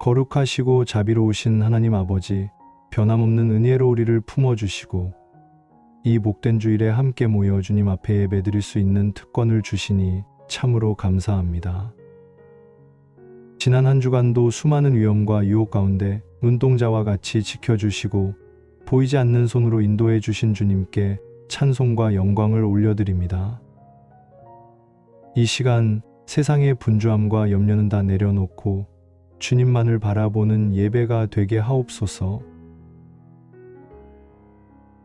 거룩하시고 자비로우신 하나님 아버지, 변함없는 은혜로 우리를 품어주시고, 이 복된 주일에 함께 모여 주님 앞에 예배드릴 수 있는 특권을 주시니 참으로 감사합니다. 지난 한 주간도 수많은 위험과 유혹 가운데 눈동자와 같이 지켜주시고, 보이지 않는 손으로 인도해 주신 주님께 찬송과 영광을 올려드립니다. 이 시간 세상의 분주함과 염려는 다 내려놓고 주님만을 바라보는 예배가 되게 하옵소서.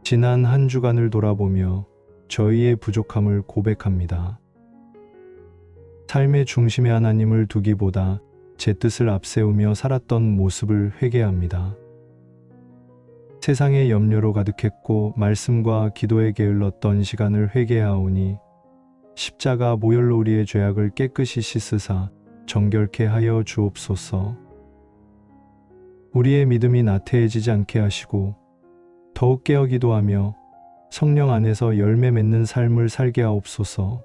지난 한 주간을 돌아보며 저희의 부족함을 고백합니다. 삶의 중심에 하나님을 두기보다 제 뜻을 앞세우며 살았던 모습을 회개합니다. 세상의 염려로 가득했고 말씀과 기도에 게을렀던 시간을 회개하오니 십자가 모혈로 우리의 죄악을 깨끗이 씻으사 정결케 하여 주옵소서. 우리의 믿음이 나태해지지 않게 하시고 더욱 깨어 기도하며 성령 안에서 열매 맺는 삶을 살게 하옵소서.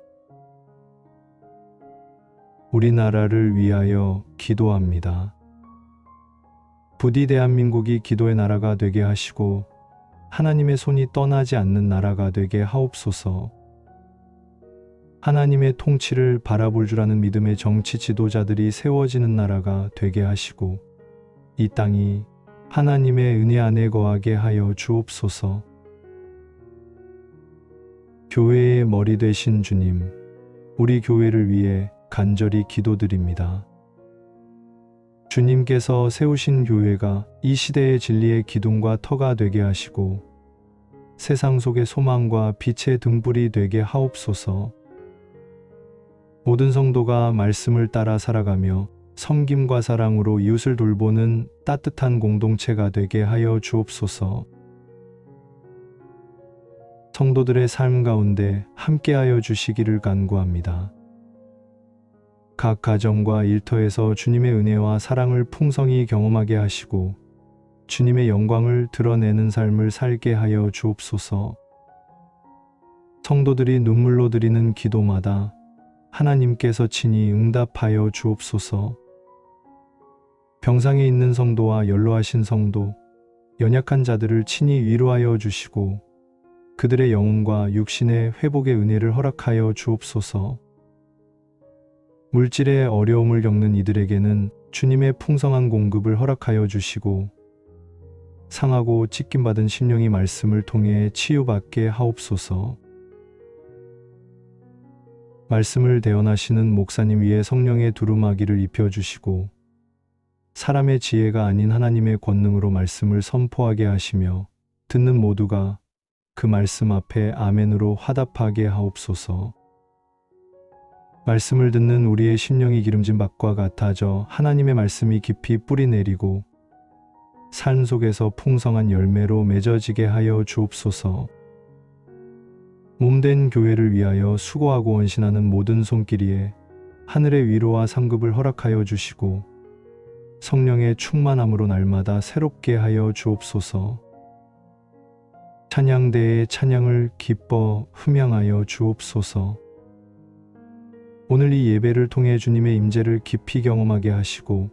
우리나라를 위하여 기도합니다. 부디 대한민국이 기도의 나라가 되게 하시고 하나님의 손이 떠나지 않는 나라가 되게 하옵소서. 하나님의 통치를 바라볼 줄 아는 믿음의 정치 지도자들이 세워지는 나라가 되게 하시고 이 땅이 하나님의 은혜 안에 거하게 하여 주옵소서. 교회의 머리 되신 주님, 우리 교회를 위해 간절히 기도드립니다. 주님께서 세우신 교회가 이 시대의 진리의 기둥과 터가 되게 하시고 세상 속의 소망과 빛의 등불이 되게 하옵소서. 모든 성도가 말씀을 따라 살아가며 섬김과 사랑으로 이웃을 돌보는 따뜻한 공동체가 되게 하여 주옵소서. 성도들의 삶 가운데 함께하여 주시기를 간구합니다. 각 가정과 일터에서 주님의 은혜와 사랑을 풍성히 경험하게 하시고 주님의 영광을 드러내는 삶을 살게 하여 주옵소서. 성도들이 눈물로 드리는 기도마다 하나님께서 친히 응답하여 주옵소서. 병상에 있는 성도와 연로하신 성도, 연약한 자들을 친히 위로하여 주시고 그들의 영혼과 육신의 회복의 은혜를 허락하여 주옵소서. 물질의 어려움을 겪는 이들에게는 주님의 풍성한 공급을 허락하여 주시고 상하고 찢김받은 심령이 말씀을 통해 치유받게 하옵소서. 말씀을 대언하시는 목사님 위에 성령의 두루마기를 입혀주시고 사람의 지혜가 아닌 하나님의 권능으로 말씀을 선포하게 하시며 듣는 모두가 그 말씀 앞에 아멘으로 화답하게 하옵소서. 말씀을 듣는 우리의 심령이 기름진 밭과 같아져 하나님의 말씀이 깊이 뿌리 내리고 삶 속에서 풍성한 열매로 맺어지게 하여 주옵소서. 몸된 교회를 위하여 수고하고 원신하는 모든 손길이에 하늘의 위로와 상급을 허락하여 주시고 성령의 충만함으로 날마다 새롭게 하여 주옵소서. 찬양대의 찬양을 기뻐 흠양하여 주옵소서. 오늘 이 예배를 통해 주님의 임재를 깊이 경험하게 하시고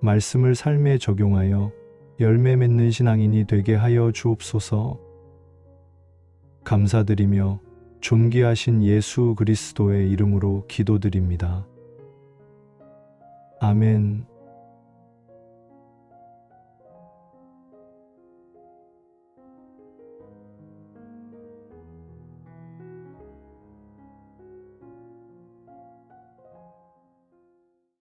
말씀을 삶에 적용하여 열매 맺는 신앙인이 되게 하여 주옵소서. 감사드리며 존귀하신 예수 그리스도의 이름으로 기도드립니다. 아멘.